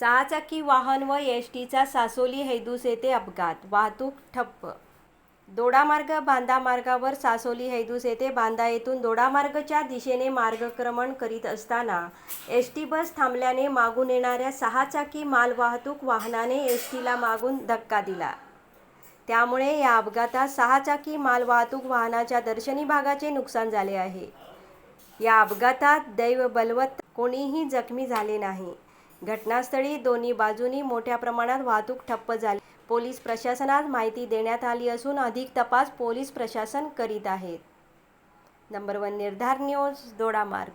सहाचाकी वाहन व एस टीचा सासोली हैदूस येथे अपघात. वाहतूक ठप्प. दोडामार्ग बांदा मार्गावर सासोली हैदूस येथे बांदा येथून दोडामार्गच्या दिशेने मार्गक्रमण करीत असताना एस टी बस थांबल्याने मागून येणाऱ्या सहाचाकी मालवाहतूक वाहनाने एस टीला मागून धक्का दिला. त्यामुळे या अपघातात सहाचाकी मालवाहतूक वाहनाच्या दर्शनी भागाचे नुकसान झाले आहे. या अपघातात दैव बलवत कोणीही जखमी झाले नाही. घटनास्थळी दोन्ही बाजूनी मोठ्या प्रमाणात वाहतूक ठप्प झाली. पोलीस प्रशासनात माहिती देण्यात आली असून अधिक तपास पोलीस प्रशासन करीत आहेत. Number one Nirdhar news Dodamarg.